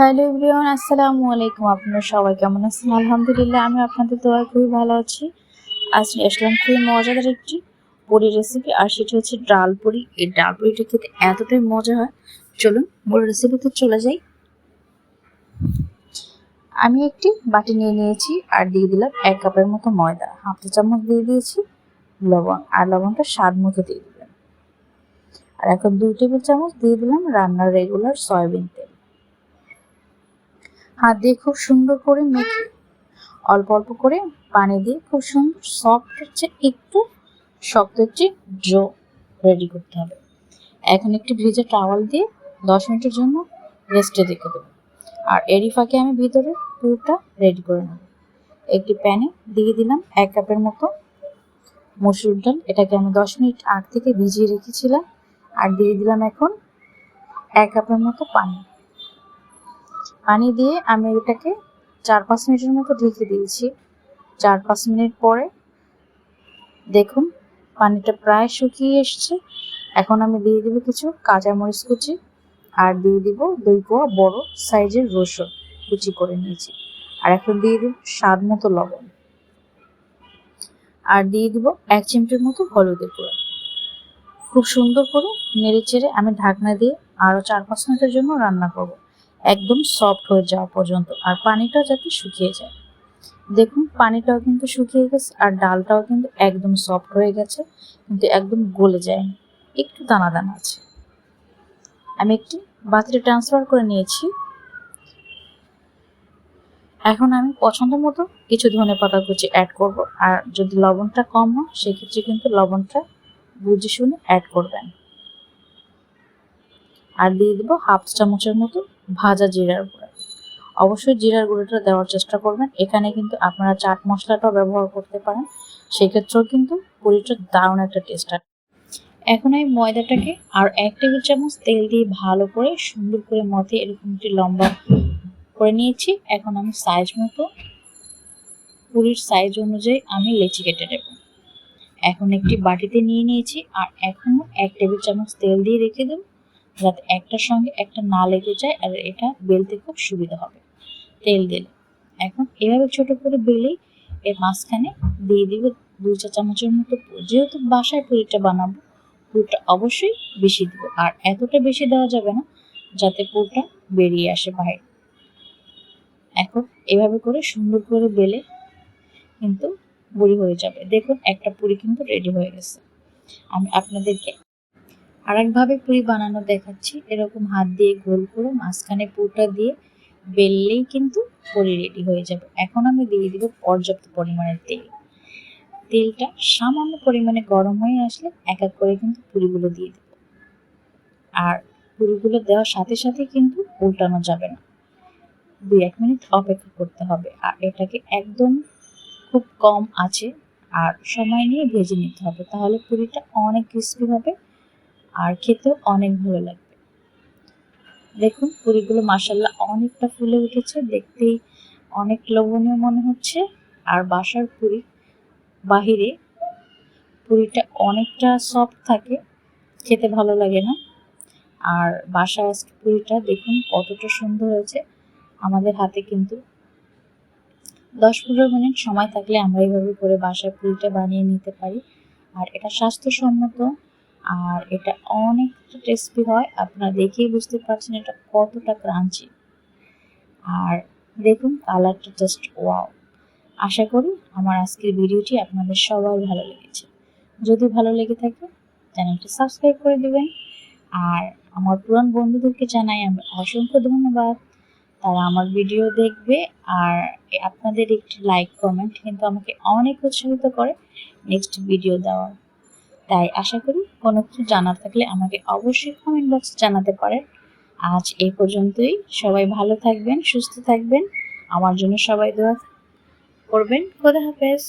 Hello everyone, আসসালামু আলাইকুম। আপনারা সবাই কেমন আছেন? আলহামদুলিল্লাহ আমি আপনাদের দোয়া খুবই ভালো আছি। আজ আসলাম খুবই মজাদার একটি পুরি রেসিপি আর সেটি হচ্ছে ডাল পুরি। এই ডাল পুরিটা খেতে এতটাই মজা হয়। চলুন মূল রেসিপিতে চলে যাই। আমি একটি বাটি নিয়ে নিয়েছি, আর দিয়ে দিলাম এক কাপের মতো ময়দা। হাফ চামচ দিয়ে দিয়েছি লবণ, আর লবণটা স্বাদ মতো দিয়ে দিলাম। আর এখন দুই টেবিল চামচ দিয়ে দিলাম রান্নার রেগুলার সয়াবিন তেল। হাত দিয়ে খুব সুন্দর করে মেখে অল্প অল্প করে পানি দিয়ে খুব সুন্দর সফট হচ্ছে, একটু শক্ত হচ্ছে ড্রো রেডি করতে হবে। এখন একটি ভেজে টাওয়াল দিয়ে দশ মিনিটের জন্য রেস্টে রেখে দেবো। আর এরই ফাঁকে আমি ভিতরে পুরোটা রেডি করে নেব। একটি প্যানে দিয়ে দিলাম এক কাপের মতো মসুর ডাল। এটাকে আমি দশ মিনিট আগ থেকে ভিজিয়ে রেখেছিলাম। আর দিয়ে দিলাম এখন এক কাপের মতো পানি। পানি দিয়ে আমি এটাকে চার পাঁচ মিনিটের মতো ঢেকে দিয়েছি। চার পাঁচ মিনিট পরে দেখুন, পানিটা প্রায় শুকিয়ে এসছে। এখন আমি দিয়ে দিব কিছু কাঁচামরিচ কুচি আর দিয়ে দিব দুই কোয়া বড় সাইজের রসুন কুচি করে নিয়েছি। আর এখন দিয়ে দিব স্বাদ মতো লবণ। আর দিয়ে দিব এক চিমটির মতো হলুদের গুঁড়ো। খুব সুন্দর করে নেড়ে চেড়ে আমি ঢাকনা দিয়ে আরও চার পাঁচ মিনিটের জন্য রান্না করব। একদম সফট হয়ে যাওয়া পর্যন্ত আর পানিটা যাতে শুকিয়ে যায়। দেখুন, পানিটাও কিন্তু শুকিয়ে গেছে আর ডালটাও কিন্তু একদম সফট হয়ে গেছে, কিন্তু একদম গলে যায়নি। একটু দানা দানা আছে। আমি একটি বাতিতে ট্রান্সফার করে নিয়েছি। এখন আমি পছন্দ মতো কিছু ধনে পাতা কুচি অ্যাড করব আর যদি লবণটা কম হয়, সেক্ষেত্রে কিন্তু লবণটা বুঝে শুনে অ্যাড করবেন। আর দিয়ে দেবো হাফ চামচের মতো ভাজা জিরার গুঁড়া। অবশ্যই জিরার গুঁড়োটা দেওয়ার চেষ্টা করবেন। এখানে কিন্তু আপনারা চাট মশলাটাও ব্যবহার করতে পারেন। সেক্ষেত্রেও কিন্তু পুরিটা দারুণ একটা টেস্ট আসে। এখন আমি ময়দাটাকে আর এক টেবিল চামচ তেল দিয়ে ভালো করে সুন্দর করে মতে এরকম একটি লম্বা করে নিয়েছি। এখন আমি সাইজ মতো, পুরির সাইজ অনুযায়ী আমি লেচি কেটে নেব। এখন একটি বাটিতে নিয়ে নিয়েছি। আর এখনও এক টেবিল চামচ তেল দিয়ে রেখে দেবো। যাতে একটার সঙ্গে একটা না লেগে যায় আর এটা বেলতে খুব সুবিধা হবে। তেল দিলে। এখন এভাবে ছোট করে বেলেই এর মাঝখানে দিয়ে দিব দুই চা চামচের মতো যেহেতু বাসায় পুরিটা বানাবো, পুরটা অবশ্যই বেশি দিব। আর এতটা বেশি দেওয়া যাবে না যাতে পুরটা বেরিয়ে আসে বাইরে। এখন এভাবে করে সুন্দর করে বেলে কিন্তু বুড়ি হয়ে যাবে। দেখুন, একটা পুরি কিন্তু রেডি হয়ে গেছে। আমি আপনাদেরকে আরেকভাবে পুরি বানানো দেখাচ্ছি। এরকম হাত দিয়ে গোল করে মাঝখানে পুরটা দিয়ে বেললেই কিন্তু পুরি রেডি হয়ে যাবে। এখন আমি দিয়ে দিব পর্যাপ্ত পরিমাণের তেল। তেলটা সামান্য পরিমাণে গরম হয়ে আসলে এক এক করে কিন্তু পুরিগুলো দিয়ে দেব। আর পুরিগুলো দেওয়ার সাথে সাথে কিন্তু উল্টানো যাবে না। দুই এক মিনিট অপেক্ষা করতে হবে। আর এটাকে একদম খুব কম আছে। আর সময় নিয়ে ভেজে নিতে হবে। তাহলে পুরিটা অনেক ক্রিস্পি হবে। আর খেতেও অনেক ভালো লাগবে। দেখুন, পুরিগুলো মাসাল্লাহ অনেকটা ফুলে উঠেছে, দেখতেই অনেক লোভনীয় মনে হচ্ছে। আর বাসার পুরি বাহিরে পুরিটা অনেকটা সফট থাকে, খেতে ভালো লাগে না। আর বাসার পুরিটা দেখুন কতটা সুন্দর হয়েছে। আমাদের হাতে কিন্তু দশ পনেরো মিনিট সময় থাকলে আমরা এইভাবে করে বাসার পুরিটা বানিয়ে নিতে পারি। আর এটা স্বাস্থ্যসম্মত আর এটা অনেকটা টেস্টি হয়। আপনারা দেখেই বুঝতে পারছেন এটা কতটা ক্রাঞ্চি আর দেখুন কালারটা জাস্ট ওয়াও আশা করি আমার আজকের ভিডিওটি আপনাদের সবার ভালো লেগেছে। যদি ভালো লেগে থাকে, চ্যানেলটি সাবস্ক্রাইব করে দেবেন। আর আমার পুরান বন্ধুদেরকে জানাই আমি অসংখ্য ধন্যবাদ। তারা আমার ভিডিও দেখবে আর আপনাদের একটি লাইক কমেন্ট কিন্তু আমাকে অনেক উৎসাহিত করে নেক্সট ভিডিও দেওয়ার। তাই আশা করি কোনো কিছু জানার থাকলে আমাকে অবশ্যই কমেন্ট বক্সে জানাতে পারেন। আজ এ পর্যন্তই। সবাই ভালো থাকবেন, সুস্থ থাকবেন। আমার জন্য সবাই দোয়া করবেন। খোদা হাফেজ।